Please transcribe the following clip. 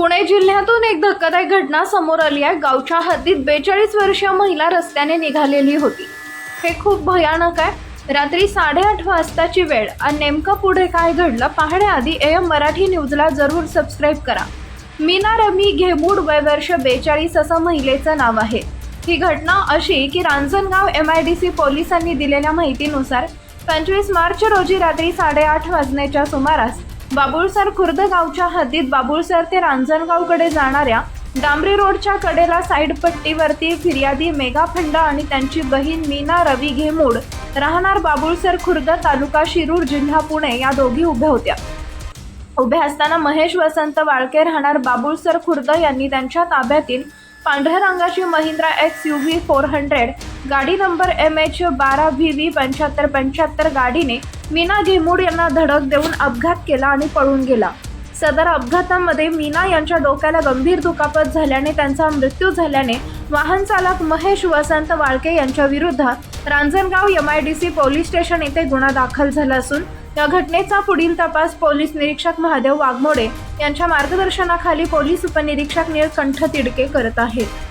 पुणे जिल्ह्यातून एक धक्कादायक घटना समोर आली आहे. गावच्या हद्दीत बेचाळीस वर्षीय महिला रस्त्याने निघालेली होती. हे खूप भयानक आहे. रात्री साडेआठ वाजताची वेळ आणि नेमकं पुढे काय घडलं पाहण्याआधी एम मराठी न्यूजला जरूर सबस्क्राईब करा. मीना रमी घेमूड वय वर्ष बेचाळीस असं महिलेचं नाव आहे. ही घटना अशी की Ranjangaon M I D C पोलिसांनी दिलेल्या माहितीनुसार पंचवीस मार्च रोजी रात्री साडेआठ वाजण्याच्या सुमारास बाबुळसर खुर्द गावच्या हद्दीत बाबुळसर ते रांजणगावकडे जाणाऱ्या डांबरी रोडच्या कडेला साईड पट्टीवरती फिर्यादी मेघा आणि त्यांची बहीण मीना रवी घेमूड राहणार बाबुळसर खुर्द तालुका शिरूर जिल्हा पुणे या दोघी उभ्या होत्या. उभे असताना महेश वसंत वाळके राहणार बाबुळसर खुर्द यांनी त्यांच्या ताब्यातील पांढऱ्या रंगाची Mahindra X U V four hundred गाडी नंबर एम एच बारा व्ही व्ही पंच्याहत्तर पंच्याहत्तर गाडीने मीना घेमूड यांना धडक देऊन अपघात केला आणि पळून गेला. सदर अपघातामध्ये मीना यांच्या डोक्याला गंभीर दुखापत झाल्याने त्यांचा मृत्यू झाल्याने वाहन चालक महेश वसंत वाळके यांच्या विरुद्ध Ranjangaon M I D C police station येथे गुन्हा दाखल झाला असून या घटनेचा पुढील तपास पोलीस निरीक्षक महादेव वाघमोडे यांच्या मार्गदर्शनाखाली पोलीस उपनिरीक्षक निळकंठ तिडके करत आहेत.